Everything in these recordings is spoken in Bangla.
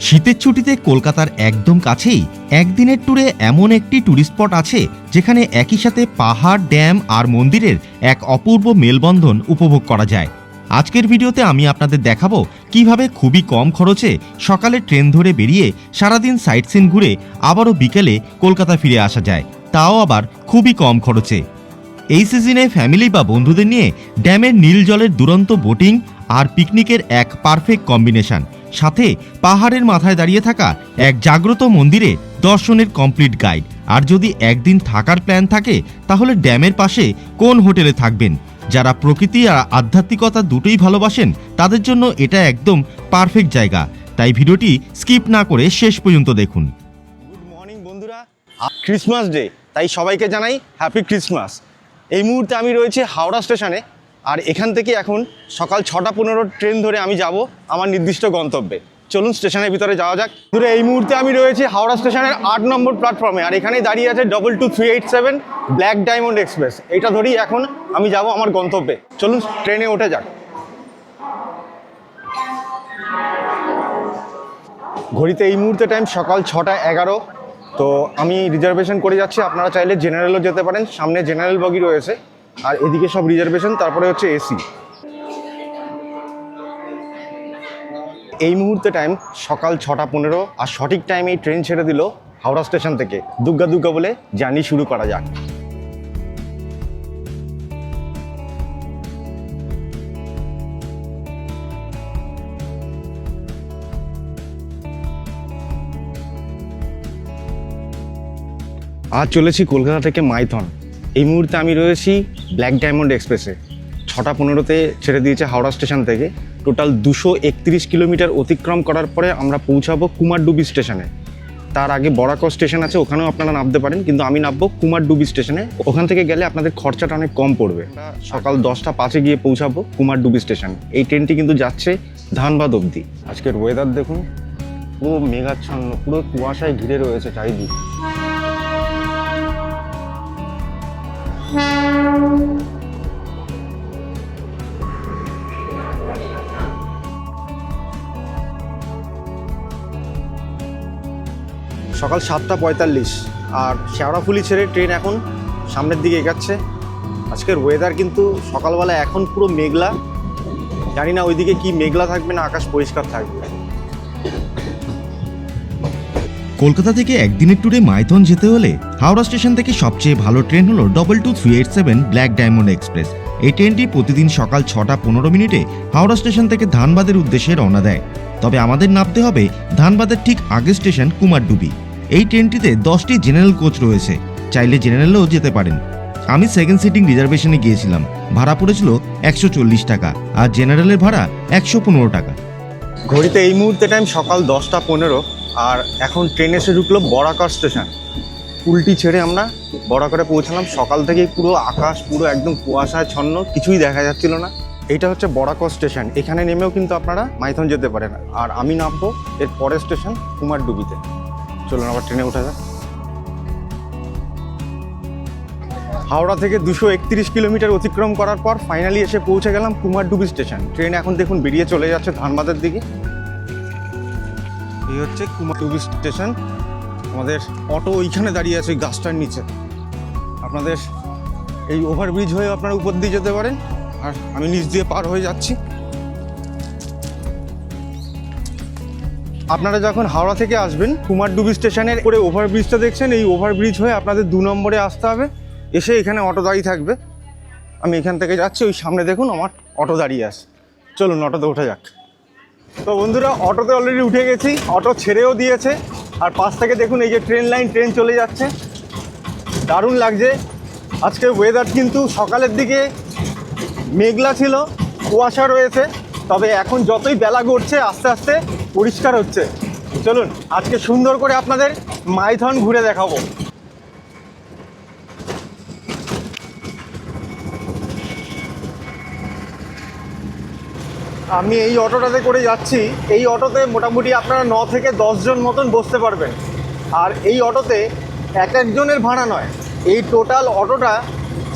শীতের ছুটিতে কলকাতার একদম কাছেই একদিনের ট্যুরে এমন একটি ট্যুরিস্ট স্পট আছে, যেখানে একই সাথে পাহাড়, ড্যাম আর মন্দিরের এক অপূর্ব মেলবন্ধন উপভোগ করা যায়। আজকের ভিডিওতে আমি আপনাদের দেখাবো কীভাবে খুবই কম খরচে সকালে ট্রেন ধরে বেরিয়ে সারাদিন সাইট সিন ঘুরে আবারও বিকেলে কলকাতা ফিরে আসা যায়। তাও আবার খুবই কম খরচে। এই সিজনে ফ্যামিলি বা বন্ধুদের নিয়ে ড্যামের নীল জলের দুরন্ত বোটিং আর পিকনিকের এক পারফেক্ট কম্বিনেশন। সাথে পাহাড়ের মাথায় দাঁড়িয়ে থাকা এক জাগ্রত মন্দিরে দর্শনের কমপ্লিট গাইড। আর যদি একদিন থাকার প্ল্যান থাকে, তাহলে ড্যামের পাশে কোন হোটেলে থাকবেন? যারা প্রকৃতি আর আধ্যাত্মিকতা দুটোই ভালোবাসেন, তাদের জন্য এটা একদম পারফেক্ট জায়গা। তাই ভিডিওটি স্কিপ না করে শেষ পর্যন্ত দেখুন। গুড মর্নিং বন্ধুরা। ক্রিসমাস ডে তাই সবাইকে জানাই হ্যাপি ক্রিসমাস এই মুহূর্তে আমি রয়েছি হাওড়া স্টেশনে। আর এখান থেকে এখন সকাল ছটা পনেরো ট্রেন ধরে আমি যাব আমার নির্দিষ্ট গন্তব্যে। চলুন স্টেশনের ভিতরে যাওয়া যাক। দূরে এই মুহূর্তে আমি রয়েছি হাওড়া স্টেশনের আট নম্বর প্ল্যাটফর্মে আর এখানেই দাঁড়িয়ে আছে double two three eight seven Black Diamond Express এটা ধরেই এখন আমি যাব আমার গন্তব্যে। চলুন ট্রেনে ওঠে যাক। ঘড়িতে এই মুহূর্তে টাইম সকাল ছটা এগারো। তো আমি রিজার্ভেশন করে যাচ্ছি। আপনারা চাইলে জেনারেলও যেতে পারেন। সামনে জেনারেল বগি রয়েছে। আর এদিকে সব রিজার্ভেশন তারপরে হচ্ছে এসি এই মুহূর্তে টাইম সকাল ছটা পনেরো, আর সঠিক টাইমে এই ট্রেন ছেড়ে দিল হাওড়া স্টেশন থেকে। দুগ্গা দুগ্গা বলে জার্নি শুরু করা যাক। আজ চলেছি কলকাতা থেকে মাইথন। এই মুহূর্তে আমি রয়েছি ব্ল্যাক ডায়মন্ড এক্সপ্রেসে ছটা পনেরোতে ছেড়ে দিয়েছে হাওড়া স্টেশন থেকে। টোটাল দুশো একত্রিশ কিলোমিটার অতিক্রম করার পরে আমরা পৌঁছাবো কুমারডুবি স্টেশনে। তার আগে বরাক স্টেশন আছে, ওখানেও আপনারা নামতে পারেন, কিন্তু আমি নামবো কুমারডুবি স্টেশনে। ওখান থেকে গেলে আপনাদের খরচাটা অনেক কম পড়বে। সকাল দশটা পাঁচে গিয়ে পৌঁছাবো কুমারডুবি স্টেশন। এই ট্রেনটি কিন্তু যাচ্ছে ধানবাদ অবধি। আজকের ওয়েদার দেখুন, পুরো মেঘাচ্ছন্ন, পুরো কুয়াশায় ঘিরে রয়েছে চারিদিক। সকাল সাতটা পঁয়তাল্লিশ। আর শেওড়াফুলি ছেড়ে ট্রেন এখন সামনের দিকে এগাচ্ছে। আজকের ওয়েদার কিন্তু সকালবেলা এখন পুরো মেঘলা। জানি না ওইদিকে কি মেঘলা থাকবে না আকাশ পরিষ্কার থাকবে। কলকাতা থেকে একদিনের ট্যুরে মাইথন যেতে হলে হাওড়া স্টেশন থেকে সবচেয়ে ভালো ট্রেন হলো double two three eight seven Black Diamond Express এই ট্রেনটি প্রতিদিন সকাল ছটা পনেরো মিনিটে হাওড়া স্টেশন থেকে ধানবাদের উদ্দেশ্যে রওনা দেয়। তবে আমাদের নামতে হবে ধানবাদের ঠিক আগের স্টেশন কুমারডুবি। এই ট্রেনটিতে দশটি জেনারেল কোচ রয়েছে। চাইলে জেনারেলেও যেতে পারেন। আমি সেকেন্ড সিটিং রিজার্ভেশনে গিয়েছিলাম। ভাড়া পড়েছিল একশো চল্লিশ টাকা আর জেনারেলের ভাড়া একশো পনেরো টাকা। ঘড়িতে এই মুহূর্তে টাইম সকাল দশটা পনেরো আর এখন ট্রেন এসে ঢুকলো বরাকর স্টেশন উল্টি ছেড়ে আমরা বরাকরে পৌঁছালাম। সকাল থেকেই পুরো আকাশ পুরো একদম কুয়াশায় ছন্ন কিছুই দেখা যাচ্ছিল না। এটা হচ্ছে বরাকর স্টেশন এখানে নেমেও কিন্তু আপনারা মাইথন যেতে পারেন। আর আমি নামবো এর পরের স্টেশন কুমারডুবিতে। চলুন আবার ট্রেনে উঠা যাক। হাওড়া থেকে দুশো একত্রিশ কিলোমিটার অতিক্রম করার পর ফাইনালি এসে পৌঁছে গেলাম কুমারডুবি স্টেশন। ট্রেন এখন দেখুন বেরিয়ে চলে যাচ্ছে ধানবাদের দিকে। এই হচ্ছে কুমারডুবি স্টেশন। আমাদের অটো ওইখানে দাঁড়িয়ে আছে ওই গাছটার নিচে। আপনাদের এই ওভারব্রিজ হয়ে আপনারা উপর দিয়ে যেতে পারেন। আর আমি নিচ দিয়ে পার হয়ে যাচ্ছি। আপনারা যখন হাওড়া থেকে আসবেন কুমারডুবি স্টেশনের উপরে ওভারব্রিজটা দেখছেন, এই ওভারব্রিজ হয়ে আপনাদের দু নম্বরে আসতে হবে। এসে এখানে অটো দাঁড়িয়ে থাকবে। আমি এখান থেকে যাচ্ছি, ওই সামনে দেখুন আমার অটো দাঁড়িয়ে আছে। চলুন, অটোতে উঠে যাক। তো বন্ধুরা, অটোতে অলরেডি উঠে গেছি, অটো ছেড়েও দিয়েছে। আর পাশ থেকে দেখুন, এই যে ট্রেন লাইন ট্রেন চলে যাচ্ছে। দারুণ লাগছে। আজকে ওয়েদার কিন্তু সকালের দিকে মেঘলা ছিল, কুয়াশা রয়েছে। তবে এখন যতই বেলা গড়ছে, আস্তে আস্তে পরিষ্কার হচ্ছে। চলুন, আজকে সুন্দর করে আপনাদের মাইথন ঘুরে দেখাবো। আমি এই অটোটাতে করে যাচ্ছি। এই অটোতে মোটামুটি আপনারা ন থেকে জন মতন বসতে পারবেন। আর এই অটোতে এক একজনের ভাড়া নয়। এই টোটাল অটোটা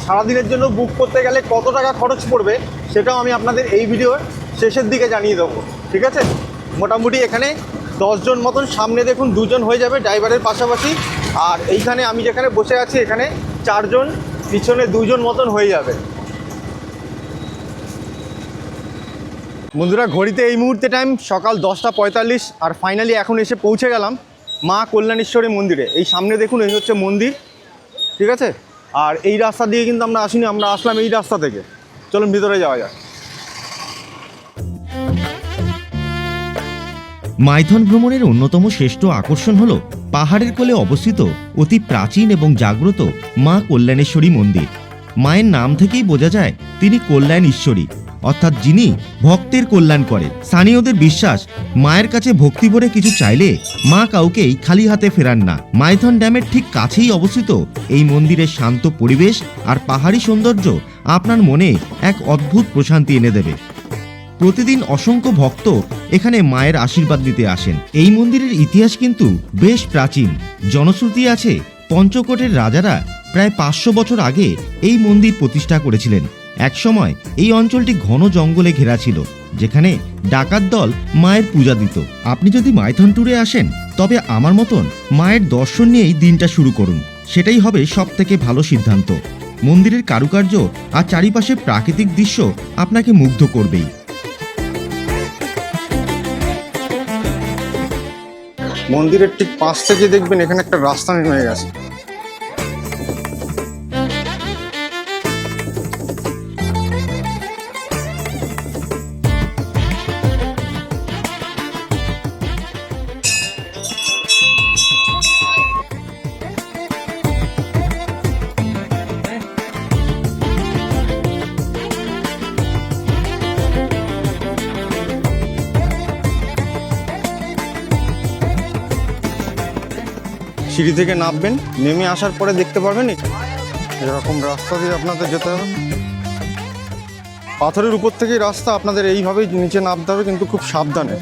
সারাদিনের জন্য বুক করতে গেলে কত টাকা খরচ পড়বে, সেটাও আমি আপনাদের এই ভিডিওর শেষের দিকে জানিয়ে দেবো, ঠিক আছে? মোটামুটি এখানে দশজন মতন, সামনে দেখুন দুজন হয়ে যাবে ড্রাইভারের পাশাপাশি। আর এইখানে আমি যেখানে বসে আছি, এখানে চারজন, পিছনে দুজন মতন হয়ে যাবে। বন্ধুরা, ঘড়িতে এই মুহূর্তে টাইম সকাল দশটা পঁয়তাল্লিশ, আর ফাইনালি এখন এসে পৌঁছে গেলাম মা কল্যাণেশ্বরী মন্দিরে। এই সামনে দেখুন, এই হচ্ছে মন্দির, ঠিক আছে? আর এই রাস্তা দিয়ে কিন্তু আমরা আসিনি, আমরা আসলাম এই রাস্তা থেকে। চলুন, ভিতরে যাওয়া যাক। মাইথন ভ্রমণের অন্যতম শ্রেষ্ঠ আকর্ষণ হল পাহাড়ের কোলে অবস্থিত অতি প্রাচীন এবং জাগ্রত মা কল্যাণেশ্বরী মন্দির। মায়ের নাম থেকেই বোঝা যায় তিনি কল্যাণ ঈশ্বরী, অর্থাৎ যিনি ভক্তের কল্যাণ করে স্থানীয়দের বিশ্বাস, মায়ের কাছে ভক্তি ভরে কিছু চাইলে মা কাউকেই খালি হাতে ফেরান না। মাইথন ড্যামের ঠিক কাছেই অবস্থিত এই মন্দিরের শান্ত পরিবেশ আর পাহাড়ি সৌন্দর্য আপনার মনে এক অদ্ভুত প্রশান্তি এনে দেবে। প্রতিদিন অসংখ্য ভক্ত এখানে মায়ের আশীর্বাদ দিতে আসেন। এই মন্দিরের ইতিহাস কিন্তু বেশ প্রাচীন। জনশ্রুতি আছে, পঞ্চকোটের রাজারা প্রায় পাঁচশো বছর আগে এই মন্দির প্রতিষ্ঠা করেছিলেন। একসময় এই অঞ্চলটি ঘন জঙ্গলে ঘেরা ছিল, যেখানে ডাকাত দল মায়ের পূজা দিত। আপনি যদি মাইথন ট্যুরে আসেন, তবে আমার মতন মায়ের দর্শন নিয়েই দিনটা শুরু করুন। সেটাই হবে সব থেকে ভালো সিদ্ধান্ত। মন্দিরের কারুকার্য আর চারিপাশে প্রাকৃতিক দৃশ্য আপনাকে মুগ্ধ করবেই। মন্দিরের ঠিক পাশ থেকে দেখবেন এখানে একটা রাস্তা নেমে গেছে। সিঁড়ি থেকে নামবেন, নেমে আসার পরে দেখতে পারবেন এরকম রাস্তা দিয়ে আপনাদের যেতে হবে। পাথরের উপর থেকেই রাস্তা আপনাদের এইভাবেই নিচে নামতে হবে, কিন্তু খুব সাবধানে।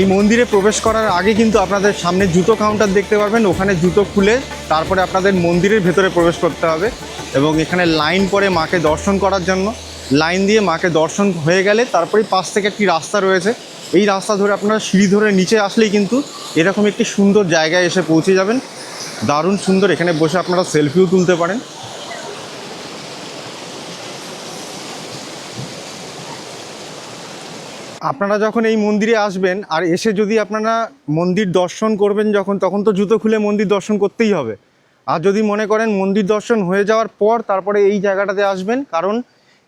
এই মন্দিরে প্রবেশ করার আগে কিন্তু আপনাদের সামনে জুতো কাউন্টার দেখতে পারবেন। ওখানে জুতো খুলে তারপরে আপনাদের মন্দিরের ভেতরে প্রবেশ করতে হবে এবং এখানে লাইন পরে মাকে দর্শন করার জন্য। লাইন দিয়ে মাকে দর্শন হয়ে গেলে তারপরে পাশ থেকে একটি রাস্তা রয়েছে। এই রাস্তা ধরে আপনারা সিঁড়ি ধরে নিচে আসলেই কিন্তু এরকম একটি সুন্দর জায়গায় এসে পৌঁছে যাবেন। দারুণ সুন্দর এখানে বসে আপনারা সেলফিও তুলতে পারেন। আপনারা যখন এই মন্দিরে আসবেন আর এসে যদি আপনারা মন্দির দর্শন করবেন যখন, তখন তো জুতো খুলে মন্দির দর্শন করতেই হবে। আর যদি মনে করেন মন্দির দর্শন হয়ে যাওয়ার পর তারপরে এই জায়গাটাতে আসবেন, কারণ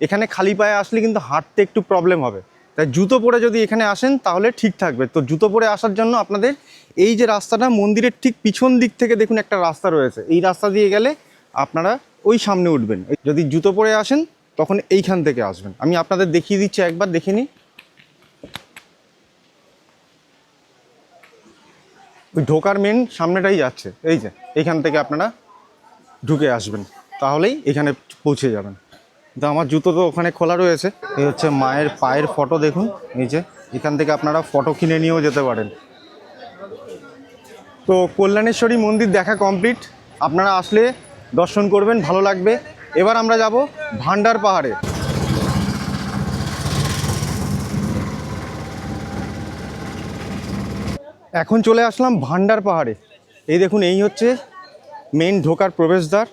এখানে খালি পায়ে আসলে কিন্তু হাঁটতে একটু প্রবলেম হবে। তাই জুতো পরে যদি এখানে আসেন, তাহলে ঠিক থাকবে। তো জুতো পরে আসার জন্য আপনাদের এই যে রাস্তাটা, মন্দিরের ঠিক পিছন দিক থেকে দেখুন একটা রাস্তা রয়েছে। এই রাস্তা দিয়ে গেলে আপনারা ওই সামনে উঠবেন। যদি জুতো পরে আসেন, তখন এইখান থেকে আসবেন। আমি আপনাদের দেখিয়ে দিচ্ছি একবার, দেখে নিই। ওই ঢোকার মেন সামনেটাই যাচ্ছে। এই যে, এইখান থেকে আপনারা ঢুকে আসবেন। তাহলেই এখানে পৌঁছে যাবেন। তো আমার জুতো তো ওখানে খোলা রয়েছে। এই হচ্ছে মায়ের পায়ের ফটো দেখুন। এই যে, এখান থেকে আপনারা ফটো কিনে নিয়েও যেতে পারেন। তো কল্যাণেশ্বরী মন্দির দেখা কমপ্লিট। আপনারা আসলে দর্শন করবেন, ভালো লাগবে। এবার আমরা যাব ভান্ডার পাহাড়ে। এখন চলে আসলাম ভান্ডার পাহাড়ে। এই দেখুন, এই হচ্ছে মেন ঢোকার প্রবেশদ্বার।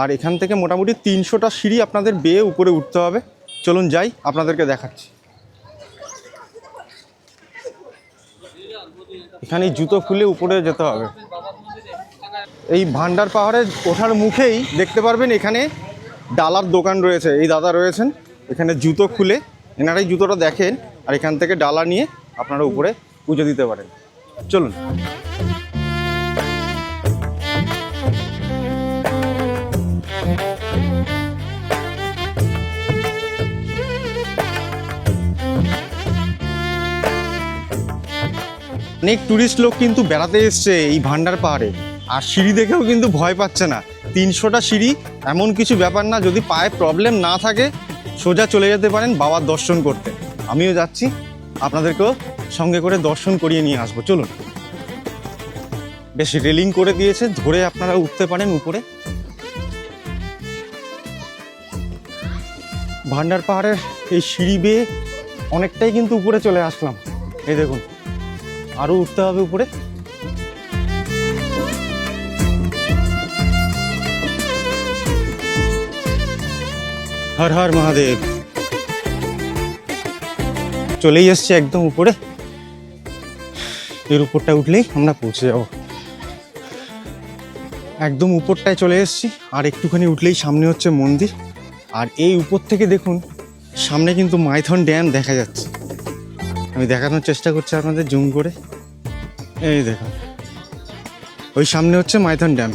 আর এখান থেকে মোটামুটি তিনশোটা সিঁড়ি আপনাদের বেয়ে উপরে উঠতে হবে। চলুন যাই, আপনাদেরকে দেখাচ্ছি। এখানে জুতো খুলে উপরে যেতে হবে। এই ভান্ডার পাহাড়ে ওঠার মুখেই দেখতে পারবেন এখানে ডালার দোকান রয়েছে। এই দাদা রয়েছেন, এখানে জুতো খুলে, এনারাই জুতোটা দেখেন আর এখান থেকে ডালা নিয়ে আপনারা উপরে পুজো দিতে পারেন। চলুন। অনেক ট্যুরিস্ট লোক কিন্তু বেড়াতে এসছে এই ভান্ডার পাহাড়ে। আর সিঁড়ি দেখেও কিন্তু ভয় পাচ্ছে না। তিনশোটা সিঁড়ি, এমন কিছু ব্যাপার না, যদি পায়ে প্রবলেম না থাকে, সোজা চলে যেতে পারেন বাবার দর্শন করতে। আমিও যাচ্ছি। আপনাদেরকেও সঙ্গে করে দর্শন করিয়ে নিয়ে আসব। চলুন। বেশ রেলিং করে দিয়েছে, ধরে আপনারা উঠতে পারেন উপরে। ভান্ডার পাহাড়ের এই সিঁড়ি বেয়ে অনেকটাই কিন্তু উপরে চলে আসলাম। এই দেখুন আরও উঠতে হবে উপরে। হর হর মহাদেব। চলেই এসছে একদম উপরে। এর উপরটা উঠলেই আমরা পৌঁছে যাব। একদম উপরটায় চলে এসেছি, আর একটুখানি উঠলেই সামনে হচ্ছে মন্দির। আর এই উপর থেকে দেখুন, সামনে কিন্তু মাইথন ড্যাম দেখা যাচ্ছে। আমি দেখানোর চেষ্টা করছি আপনাদের জুম করে। এই দেখুন, ওই সামনে হচ্ছে মাইথন ড্যাম।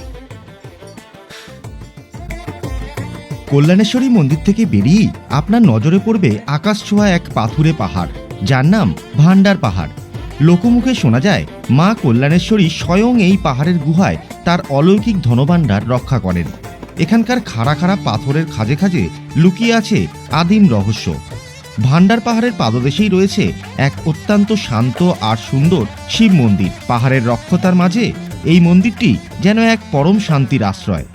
কল্যাণেশ্বরী মন্দির থেকে বেরিয়েই আপনার নজরে পড়বে আকাশ ছোঁয়া এক পাথুরে পাহাড়। যার নাম ভান্ডার পাহাড়। লোকমুখে শোনা যায়, মা কল্যাণেশ্বরী স্বয়ং এই পাহাড়ের গুহায় তার অলৌকিক ধনভাণ্ডার রক্ষা করেন। এখানকার খাড়া খাড়া পাথরের খাজে খাজে লুকিয়ে আছে আদিম রহস্য। ভান্ডার পাহাড়ের পাদদেশেই রয়েছে এক অত্যন্ত শান্ত আর সুন্দর শিব মন্দির। পাহাড়ের রক্ষতার মাঝে এই মন্দিরটি যেন এক পরম শান্তির আশ্রয়।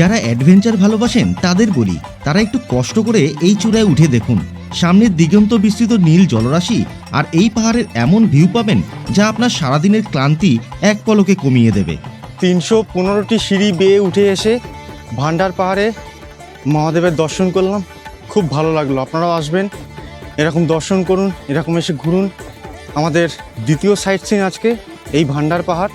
যারা অ্যাডভেঞ্চার ভালোবাসেন তাদের বলি, তারা একটু কষ্ট করে এই চূড়ায় উঠে দেখুন। সামনের দিগন্ত বিস্তৃত নীল জলরাশি আর এই পাহাড়ের এমন ভিউ পাবেন যা আপনার সারাদিনের ক্লান্তি এক পলকে কমিয়ে দেবে। তিনশো পনেরোটি সিঁড়ি বেয়ে উঠে এসে ভান্ডার পাহাড়ে মহাদেবের দর্শন করলাম। খুব ভালো লাগল। আপনারাও আসবেন, এরকম দর্শন করুন, এরকম এসে ঘুরুন। আমাদের দ্বিতীয় সাইট সিন আজকে, এই ভান্ডার পাহাড়।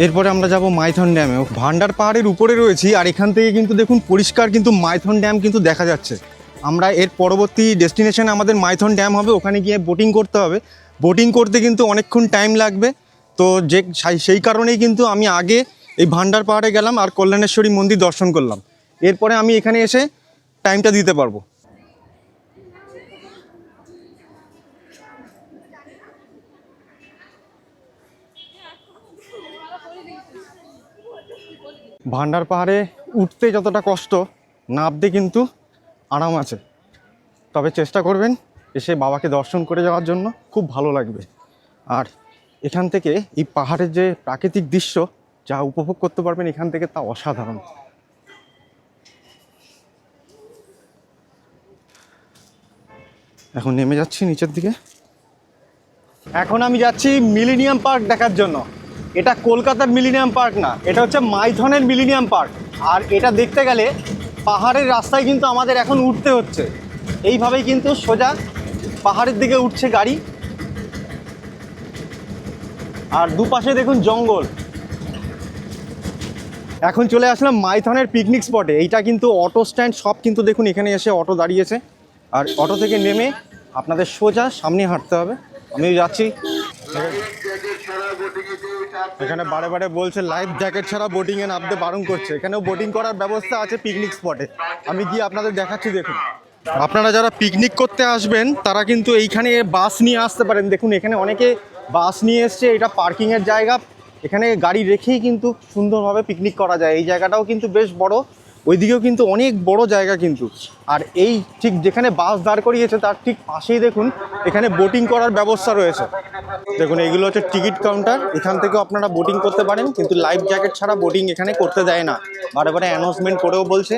এরপরে আমরা যাব মাইথন ড্যামে। ভান্ডার পাহাড়ের উপরে রয়েছি, আর এখান থেকে কিন্তু দেখুন পরিষ্কার কিন্তু মাইথন ড্যাম কিন্তু দেখা যাচ্ছে। আমরা এর পরবর্তী ডেস্টিনেশন আমাদের মাইথন ড্যাম হবে, ওখানে গিয়ে বোটিং করতে হবে। বোটিং করতে কিন্তু অনেকক্ষণ টাইম লাগবে। তো যে সেই- কারণেই কিন্তু আমি আগে এই ভান্ডার পাহাড়ে গেলাম আর কল্যাণেশ্বরী মন্দির দর্শন করলাম। এরপরে আমি এখানে এসে টাইমটা দিতে পারব। ভান্ডার পাহাড়ে উঠতে যতটা কষ্ট নামতে কিন্তু আরাম আছে। তবে চেষ্টা করবেন এসে বাবাকে দর্শন করে যাওয়ার জন্য, খুব ভালো লাগবে। আর এখান থেকে এই পাহাড়ের যে প্রাকৃতিক দৃশ্য, যা উপভোগ করতে পারবেন এখান থেকে তা অসাধারণ। এখন নেমে যাচ্ছি নিচের দিকে। এখন আমি যাচ্ছি মিলিনিয়াম পার্ক দেখার জন্য। এটা কলকাতার মিলিনিয়াম পার্ক না, এটা হচ্ছে মাইথনের মিলিনিয়াম পার্ক। আর এটা দেখতে গেলে পাহাড়ের রাস্তায় কিন্তু আমাদের এখন উঠতে হচ্ছে। এইভাবেই কিন্তু সোজা পাহাড়ের দিকে উঠছে গাড়ি। আর দুপাশে দেখুন জঙ্গল। এখন চলে আসলাম মাইথনের পিকনিক স্পটে। এইটা কিন্তু অটো স্ট্যান্ড, সব কিন্তু দেখুন এখানে এসে অটো দাঁড়িয়েছে। আর অটো থেকে নেমে আপনাদের সোজা সামনে হাঁটতে হবে। আমিও যাচ্ছি। এখানে বারে বারে বলছে লাইফ জ্যাকেট ছাড়া বোটিং এ নামতে বারণ করছে। এখানেও বোটিং করার ব্যবস্থা আছে পিকনিক স্পটে আমি গিয়ে আপনাদের দেখাচ্ছি, দেখুন। আপনারা যারা পিকনিক করতে আসবেন, তারা কিন্তু এইখানে বাস নিয়ে আসতে পারেন। দেখুন, এখানে অনেকে বাস নিয়ে এসছে, এটা পার্কিংয়ের জায়গা। এখানে গাড়ি রেখেই কিন্তু সুন্দরভাবে পিকনিক করা যায়। এই জায়গাটাও কিন্তু বেশ বড়। ওইদিকেও কিন্তু অনেক বড় জায়গা কিন্তু। আর এই ঠিক যেখানে বাস দাঁড় করিয়েছে, তার ঠিক পাশেই দেখুন, এখানে বোটিং করার ব্যবস্থা রয়েছে। দেখুন, এগুলো হচ্ছে টিকিট কাউন্টার এখান থেকেও আপনারা বোটিং করতে পারেন, কিন্তু লাইফ জ্যাকেট ছাড়া বোটিং এখানে করতে দেয় না। বারে বারে অ্যানাউন্সমেন্ট করেও বলছে।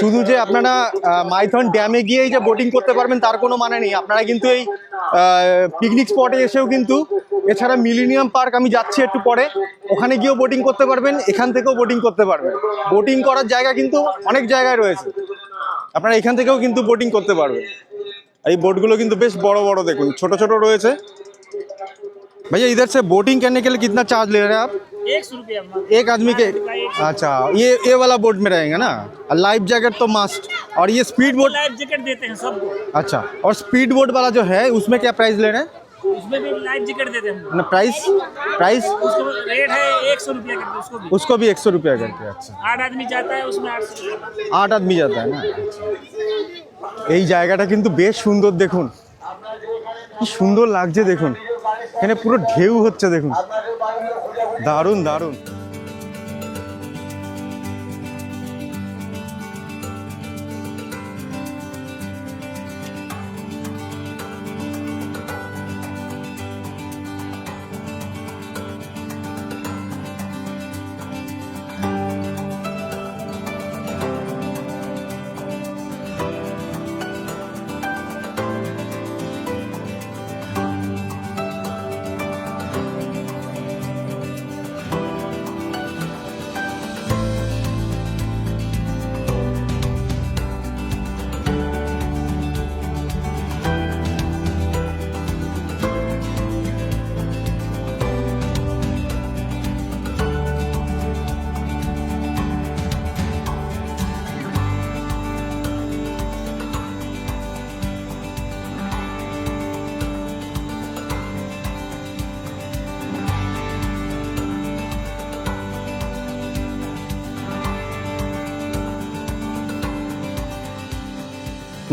শুধু যে আপনারা আহ, মাইথন ড্যামে গিয়েই যে বোটিং করতে পারবেন তার কোনো মানে নেই আপনারা কিন্তু এই পিকনিক স্পটে এসেও কিন্তু এছাড়া মিলিনিয়াম পার্ক আমি যাচ্ছি একটু পরে ওখানে গিয়েও বোটিং করতে পারবেন এখান থেকেও বোটিং করতে পারবেন বোটিং করার জায়গা কিন্তু অনেক জায়গায় রয়েছে আপনারা এখান থেকেও কিন্তু বোটিং করতে পারবেন এই বোটগুলো কিন্তু বেশ বড় বড় দেখুন ছোট ছোট রয়েছে भैया इधर से बोटिंग करने के लिए कितना चार्ज ले रहे हैं आप एक सौ रुपया एक आदमी के अच्छा ये ये वाला बोट में रहेगा ना और लाइफ जैकेट तो मस्ट और ये स्पीड बोट लाइफ जैकेट देते हैं सबको अच्छा और स्पीड बोट वाला जो है उसमें क्या प्राइस ले रहे हैं उसमें भी लाइफ जैकेट देते हैं हम ना प्राइस प्राइस उसको रेट है एक सौ रुपया करके उसको भी उसको भी एक सौ रुपया करके अच्छा आठ आदमी जाता है उसमें आठ सौ रुपया আট আদমি যাতা না এই জায়গাটা কিন্তু বেশ সুন্দর দেখুন কি সুন্দর লাগছে দেখুন এখানে পুরো ঢেউ হচ্ছে দেখুন দারুণ দারুণ।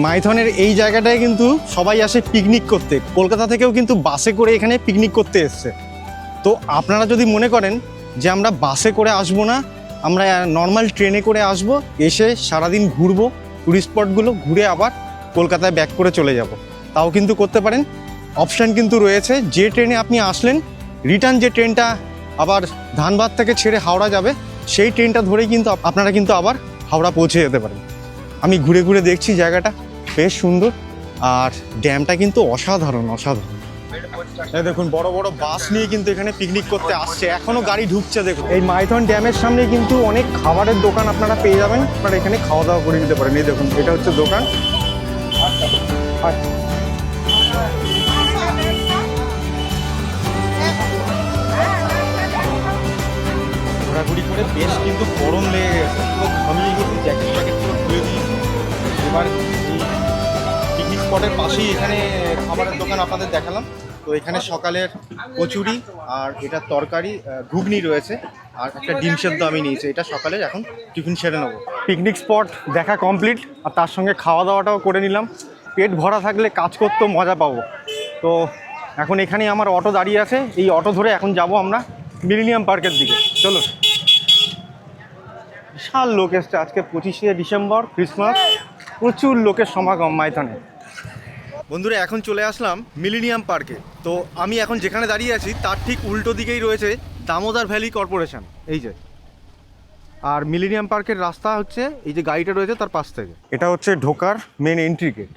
মাইথনের এই জায়গাটায় কিন্তু সবাই আসে পিকনিক করতে। কলকাতা থেকেও কিন্তু বাসে করে এখানে পিকনিক করতে এসছে। তো আপনারা যদি মনে করেন যে আমরা বাসে করে আসব না, আমরা নর্মাল ট্রেনে করে আসব, এসে সারাদিন ঘুরবো টুরিস্ট স্পটগুলো ঘুরে আবার কলকাতায় ব্যাক করে চলে যাব। তাও কিন্তু করতে পারেন। অপশান কিন্তু রয়েছে, যে ট্রেনে আপনি আসলেন রিটার্ন যে ট্রেনটা আবার ধানবাদ থেকে ছেড়ে হাওড়া যাবে, সেই ট্রেনটা ধরেই কিন্তু আপনারা কিন্তু আবার হাওড়া পৌঁছে যেতে পারেন। আমি ঘুরে ঘুরে দেখছি জায়গাটা। বেশ সুন্দর। আর ড্যামটা কিন্তু অসাধারণ অসাধারণ। দেখুন, বড় বড় বাস নিয়ে কিন্তু এখানে পিকনিক করতে আসছে। এখনও গাড়ি ঢুকছে, দেখুন। এই মাইথন ড্যামের সামনে কিন্তু অনেক খাবারের দোকান আপনারা পেয়ে যাবেন। আপনারা এখানে খাওয়া দাওয়া করে নিতে পারেন। এই দেখুন, এটা হচ্ছে দোকান। ঘোরাঘুরি করে বেশ কিন্তু গরম লেগে গেছে। এবার স্পটের পাশেই এখানে খাবারের দোকান আপনাদের দেখালাম। তো এখানে সকালের কচুরি আর এটা তরকারি ঘুগনি রয়েছে আর একটা ডিম সেদ্ধ আমি নিয়েছি। এটা সকালে এখন টিফিন সেরে নেব। পিকনিক স্পট দেখা কমপ্লিট আর তার সঙ্গে খাওয়া দাওয়াটাও করে নিলাম। পেট ভরা থাকলে কাজ করতেও মজা পাবো। তো এখন এখানেই আমার অটো দাঁড়িয়ে আছে। এই অটো ধরে এখন যাব আমরা মিলিনিয়াম পার্কের দিকে। চলো বিশাল লোক এসছে আজকে পঁচিশে ডিসেম্বর, ক্রিসমাস। প্রচুর লোকের সমাগম মাইথনে। বন্ধুরা এখন চলে আসলাম মিলিনিয়াম পার্কে তো আমি এখন যেখানে দাঁড়িয়ে আছি তার ঠিক উল্টো দিকেই রয়েছে দামোদর ভ্যালি কর্পোরেশন। এই যে। আর মিলিনিয়াম পার্কের রাস্তা হচ্ছে এই যে গাড়িটা রয়েছে তার পাশ থেকে। এটা হচ্ছে ঢোকার মেন এন্ট্রি গেট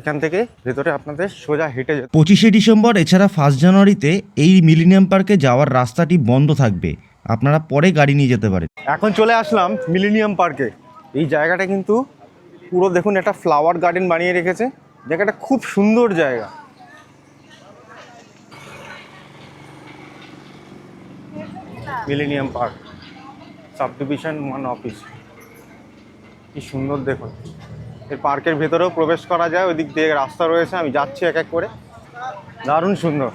এখান থেকে ভেতরে আপনাদের সোজা হেঁটে যেতে পঁচিশে ডিসেম্বর এছাড়া ফার্স্ট জানুয়ারিতে এই মিলিনিয়াম পার্কে যাওয়ার রাস্তাটি বন্ধ থাকবে। আপনারা পরে গাড়ি নিয়ে যেতে পারেন। এখন চলে আসলাম মিলেনিয়াম পার্কে এই জায়গাটা কিন্তু পুরো দেখুন একটা ফ্লাওয়ার গার্ডেন বানিয়ে রেখেছে। জায়গাটা খুব সুন্দর জায়গা। Millennium Park. Subdivision one office. কি সুন্দর দেখুন। এই পার্কের ভেতরেও প্রবেশ করা যায় ওই দিক দিয়ে রাস্তা রয়েছে, আমি যাচ্ছি এক এক করে। দারুণ সুন্দর।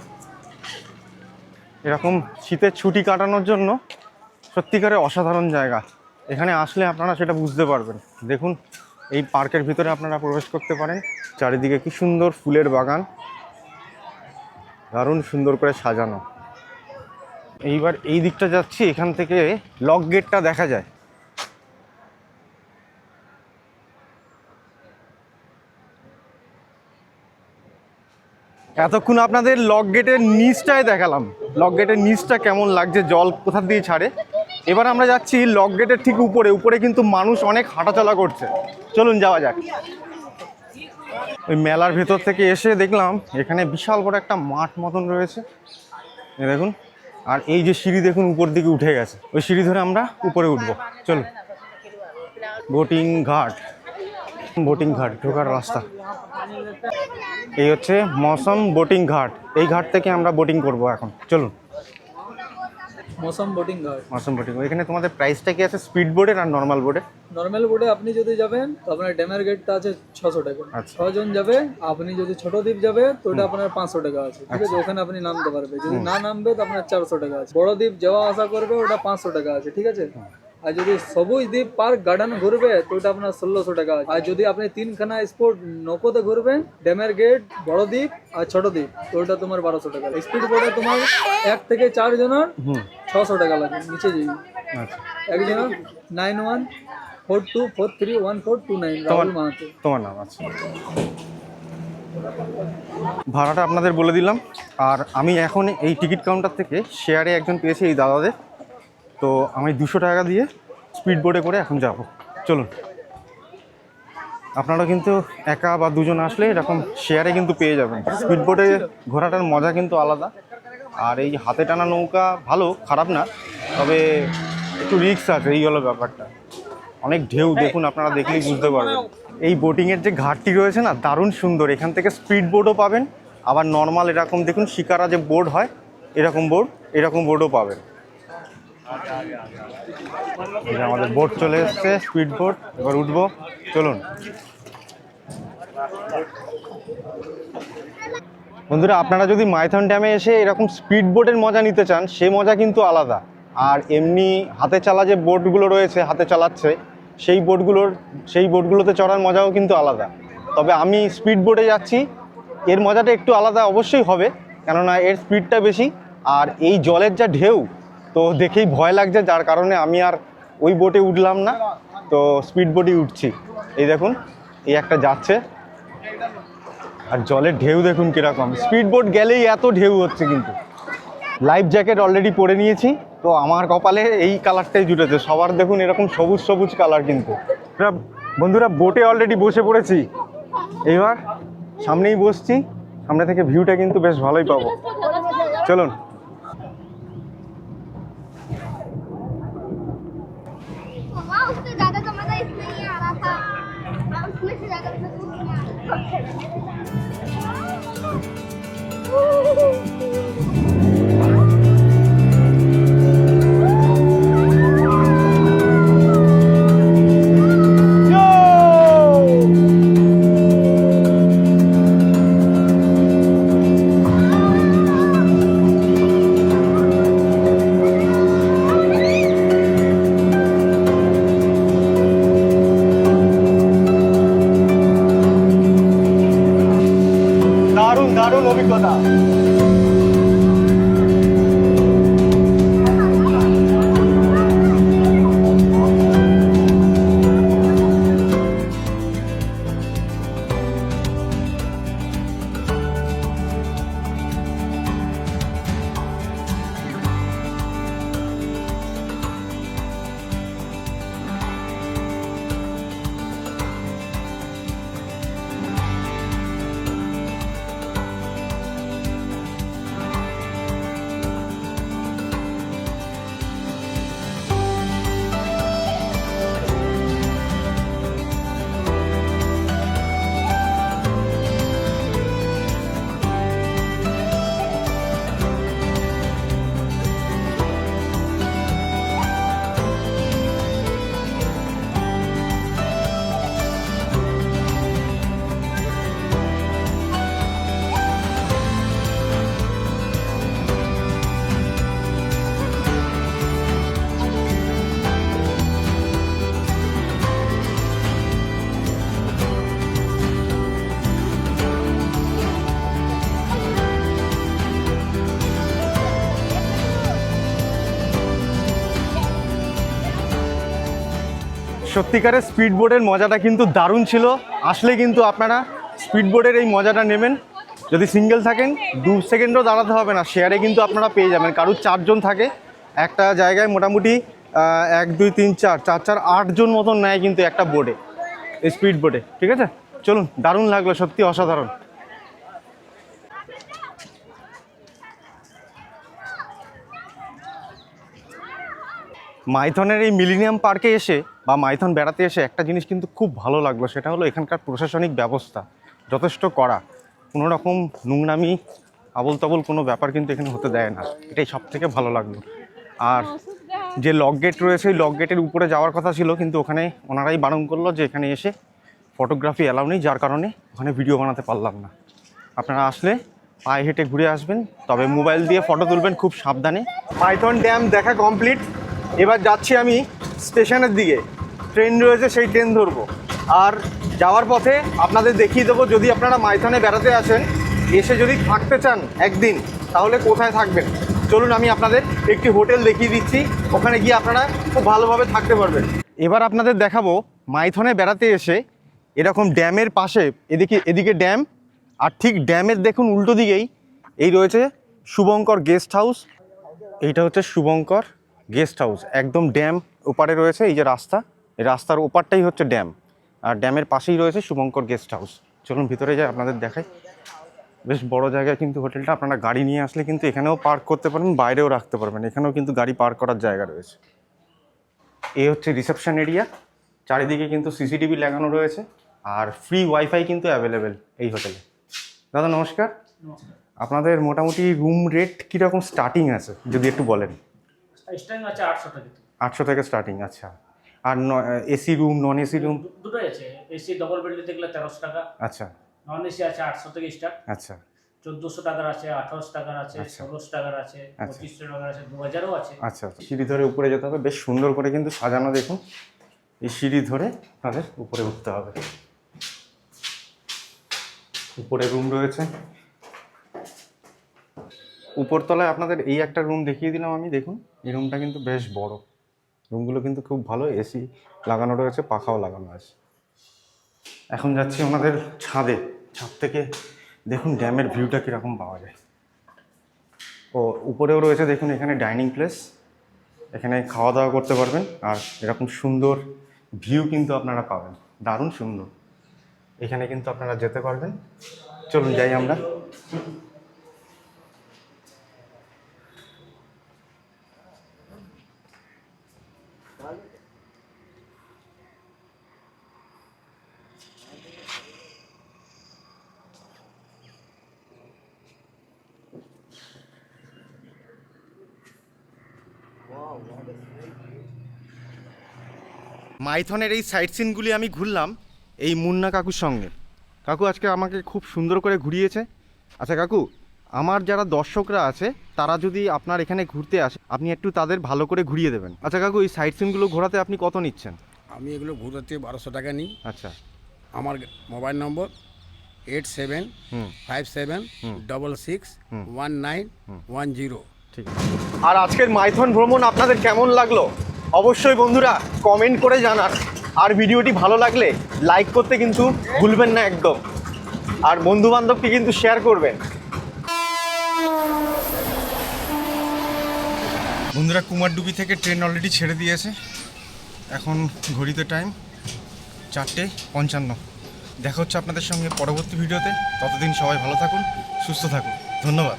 এরকম শীতের ছুটি কাটানোর জন্য সত্যিকারে অসাধারণ জায়গা। এখানে আসলে আপনারা সেটা বুঝতে পারবেন। দেখুন, এই পার্কের ভিতরে আপনারা প্রবেশ করতে পারেন। চারিদিকে কি সুন্দর ফুলের বাগান। দারুণ সুন্দর করে সাজানো। এইবার এই দিকটা যাচ্ছি, এখান থেকে লক গেটটা দেখা যায়। এতক্ষণ আপনাদের লক গেটের নিচটাই দেখালাম। লক গেটের নিচটা কেমন লাগছে, জল কোথা দিয়ে ছাড়ে? এবার আমরা যাচ্ছি লক গেটের ঠিক উপরে। উপরে কিন্তু মানুষ অনেক হাঁটাচলা করছে। চলুন যাওয়া যাক। ওই মেলার ভেতর থেকে এসে দেখলাম এখানে বিশাল বড় একটা মাঠ মতন রয়েছে। দেখুন, আর এই যে সিঁড়ি দেখুন উপর দিকে উঠে গেছে। ওই সিঁড়ি ধরে আমরা উপরে উঠবো। চলুন। বোটিং ঘাট। বোটিং ঘাট, ঢোকার রাস্তা। এই হচ্ছে মৌসম বোটিং ঘাট। এই ঘাট থেকে আমরা বোটিং করব এখন। চলুন। মৌসুম বোটিং ঘাট মাসুম বোটিং এখানে তোমাদের প্রাইসটা কি আছে? স্পিড বোর্ডের আর নর্মাল বোর্ডের নর্মাল বোটে আপনি যদি যাবেন তো আপনার ড্যামের গেটটা আছে ছশো টাকা। আচ্ছা। ছজন যাবে আপনি যদি ছোট দ্বীপ যাবে তো ওটা আপনার পাঁচশো টাকা আছে ঠিক আছে? ওখানে আপনি নামতে পারবে। যদি না নামবে তো আপনার চারশো টাকা আছে। বড় দ্বীপ যাওয়া আসা করবে ওটা পাঁচশো টাকা আছে ঠিক আছে? আর যদি সবুজ দ্বীপ পার্ক গার্ডেন ঘুরবে তো ওটা আপনার ষোলোশো টাকা আছে। আর যদি আপনি তিনখানা স্পোর্ট নৌকোতে ঘুরবেন ড্যামের গেট বড় দ্বীপ আর ছোট দ্বীপ তো ওটা তোমার বারোশো টাকা স্পিড বোর্ডে তোমার এক থেকে চার জনের ছশো টাকা লাগে নিচে যাই। আচ্ছা। একজনের nine one four two four three one four two nine Rahul Mahato. তোমার নাম আছে। ভাড়াটা আপনাদের বলে দিলাম। আর আমি এখন এই টিকিট কাউন্টার থেকে শেয়ারে একজন পেয়েছি এই দাদাদের। তো আমি দুশো টাকা দিয়ে স্পিড বোর্ডে করে এখন যাব। চলুন। আপনারা কিন্তু একা বা দুজন আসলে এরকম শেয়ারে কিন্তু পেয়ে যাবেন। স্পিড বোর্ডে ঘোরাটার মজা কিন্তু আলাদা। আর এই হাতে টানা নৌকা ভালো খারাপ না তবে একটু রিস্ক আছে এই হলো ব্যাপারটা। অনেক ঢেউ দেখুন আপনারা দেখলেই বুঝতে পারবেন। এই বোটিংয়ের যে ঘাটটি রয়েছে না দারুণ সুন্দর এখান থেকে স্পিড বোর্ডও পাবেন। আবার নর্মাল এরকম দেখুন শিকারা যে বোর্ড হয় এরকম বোর্ড এরকম বোর্ডও পাবেন। আমাদের বোট চলে এসছে স্পিড বোট এবার উঠবো চলুন। বন্ধুরা, আপনারা যদি মাইথন ড্যামে এসে এরকম স্পিড বোটের মজা নিতে চান, সে মজা কিন্তু আলাদা। আর এমনি হাতে চালা যে বোটগুলো রয়েছে, হাতে চালাচ্ছে, সেই বোটগুলোর, সেই বোটগুলোতে চড়ার মজাও কিন্তু আলাদা। তবে আমি স্পিড বোটে যাচ্ছি, এর মজাটা একটু আলাদা অবশ্যই হবে, কেননা এর স্পিডটা বেশি, আর এই জলের যা ঢেউ, তো দেখেই ভয় লাগছে, যার কারণে আমি আর ওই বোটে উঠলাম না, তো স্পিড বোটেই উঠছি। এই দেখুন, এই একটা যাচ্ছে। আর জলের ঢেউ দেখুন কীরকম। স্পিড বোট গেলেই এত ঢেউ হচ্ছে কিন্তু। লাইফ জ্যাকেট অলরেডি পরে নিয়েছি, তো আমার কপালে এই কালারটাই জুটেছে। সবার দেখুন এরকম সবুজ সবুজ কালার কিন্তু। বন্ধুরা- বোটে অলরেডি বসে পড়েছি। এইবার সামনেই বসছি, সামনে থেকে ভিউটা কিন্তু বেশ ভালোই পাবো। চলুন। मामा সত্যিকারের স্পিড বোর্ডের মজাটা কিন্তু দারুণ ছিল। আসলে কিন্তু আপনারা স্পিড বোর্ডের এই মজাটা নেবেন। যদি সিঙ্গেল থাকেন, দু সেকেন্ডও দাঁড়াতে হবে না, শেয়ারে কিন্তু আপনারা পেয়ে যাবেন। কারুর চারজন থাকে, একটা জায়গায় মোটামুটি এক, দুই, তিন, চার চার চার, আটজন মতন নেয় কিন্তু একটা বোর্ডে স্পিড বোর্ডে ঠিক আছে? চলুন, দারুণ লাগল, সত্যি অসাধারণ। মাইথনের এই মিলিনিয়াম পার্কে এসে বা মাইথন বেড়াতে এসে একটা জিনিস কিন্তু খুব ভালো লাগল, সেটা হলো এখানকার প্রশাসনিক ব্যবস্থা যথেষ্ট করা কোনো রকম নোংরামি আবল তাবল কোনো ব্যাপার কিন্তু এখানে হতে দেয় না। এটাই সব থেকে ভালো লাগল। আর যে লক গেট রয়েছে, ওই লক গেটের উপরে যাওয়ার কথা ছিল, কিন্তু ওখানে ওনারাই বারণ করল যে এখানে এসে ফটোগ্রাফি অ্যালাউ নেই, যার কারণে ওখানে ভিডিও বানাতে পারলাম না। আপনারা আসলে পায়ে হেঁটে ঘুরে আসবেন, তবে মোবাইল দিয়ে ফটো তুলবেন খুব সাবধানে। পাইথন ড্যাম দেখা কমপ্লিট। এবার যাচ্ছি আমি স্টেশনের দিকে। ট্রেন রয়েছে, সেই ট্রেন ধরবো। আর যাওয়ার পথে আপনাদের দেখিয়ে দেবো, যদি আপনারা মাইথনে বেড়াতে আসেন, এসে যদি থাকতে চান একদিন, তাহলে কোথায় থাকবেন? চলুন, আমি আপনাদের একটি হোটেল দেখিয়ে দিচ্ছি, ওখানে গিয়ে আপনারা খুব ভালোভাবে থাকতে পারবেন। এবার আপনাদের দেখাবো, মাইথনে বেড়াতে এসে এরকম ড্যামের পাশে, এদিকে এদিকে ড্যাম, আর ঠিক ড্যামের দেখুন উল্টো দিকেই, এই রয়েছে শুভঙ্কর গেস্ট হাউস। এইটা হচ্ছে শুভঙ্কর গেস্ট হাউস, একদম ড্যাম ওপারে রয়েছে, এই যে রাস্তা। রাস্তার ওপারটাই হচ্ছে ড্যাম। আর ড্যামের পাশেই রয়েছে শুভঙ্কর গেস্ট হাউস। চলুন ভিতরে যাই আপনাদের দেখাই। বেশ বড় জায়গায় কিন্তু হোটেলটা আপনারা গাড়ি নিয়ে আসলে কিন্তু এখানেও পার্ক করতে পারবেন বাইরেও রাখতে পারবেন। এখানেও কিন্তু গাড়ি পার্ক করার জায়গা রয়েছে। এই হচ্ছে রিসেপশন এরিয়া। চারিদিকে কিন্তু সিসিটিভি লাগানো রয়েছে। আর ফ্রি ওয়াইফাই কিন্তু অ্যাভেলেবেল এই হোটেলে। দাদা নমস্কার। আপনাদের মোটামুটি রুম রেট কীরকম স্টার্টিং আছে যদি একটু বলেন? আটশো থেকে স্টার্টিং আচ্ছা। আর AC room non AC room? দুটোই আছে এসি ডবল বেড দেখলে তেরোশো টাকা। আচ্ছা। নন এসি আছে আটশো থেকে স্টার্ট আচ্ছা। চোদ্দোশো টাকার আছে আঠারোশো টাকার আছে আচ্ছা। ষোলোশো টাকার আছে আচ্ছা। পঁচিশশো টাকার আছে দু হাজারও আছে। আচ্ছা আচ্ছা। সিঁড়ি ধরে উপরে যেতে হবে বেশ সুন্দর করে কিন্তু সাজানো দেখুন। এই সিঁড়ি ধরে তাদের উপরে উঠতে হবে। উপরে রুম রয়েছে। উপরতলায় আপনাদের এই একটা রুম দেখিয়ে দিলাম আমি দেখুন। এই রুমটা কিন্তু বেশ বড়। রুমগুলো কিন্তু খুব ভালো এসি লাগানো রয়েছে পাখাও লাগানো আছে। এখন যাচ্ছি আমাদের ছাদে। ছাদ থেকে দেখুন ড্যামের ভিউটা কীরকম পাওয়া যায়। ও, উপরেও রয়েছে দেখুন এখানে ডাইনিং প্লেস। এখানে খাওয়া দাওয়া করতে পারবেন আর এরকম সুন্দর ভিউ কিন্তু আপনারা পাবেন। দারুণ সুন্দর। এখানে কিন্তু আপনারা যেতে পারবেন। চলুন যাই আমরা। মাইথনের এই সাইট সিনগুলি আমি ঘুরলাম এই মুন্না কাকুর সঙ্গে। কাকু আজকে আমাকে খুব সুন্দর করে ঘুরিয়েছে। আচ্ছা কাকু আমার যারা দর্শকরা আছে তারা যদি আপনার এখানে ঘুরতে আসে আপনি একটু তাদের ভালো করে ঘুরিয়ে দেবেন। আচ্ছা কাকু এই সাইট সিনগুলো ঘোরাতে আপনি কত নিচ্ছেন? আমি এগুলো ঘুরাতে বারোশো টাকা নিই। আচ্ছা। আমার mobile number eight seven five seven double six one nine one zero. ঠিক আছে। আর আজকের মাইথন ভ্রমণ আপনাদের কেমন লাগল? অবশ্যই বন্ধুরা কমেন্ট করে জানান। আর ভিডিওটি ভালো লাগলে লাইক করতে কিন্তু ভুলবেন না একদম। আর বন্ধু বান্ধবকে কিন্তু শেয়ার করবেন। বন্ধুরা, কুমারডুবি থেকে ট্রেন অলরেডি ছেড়ে দিয়েছে। এখন ঘড়িতে টাইম চারটে পঞ্চান্ন। দেখা হচ্ছে আপনাদের সঙ্গে পরবর্তী ভিডিওতে। ততদিন সবাই ভালো থাকুন, সুস্থ থাকুন। ধন্যবাদ।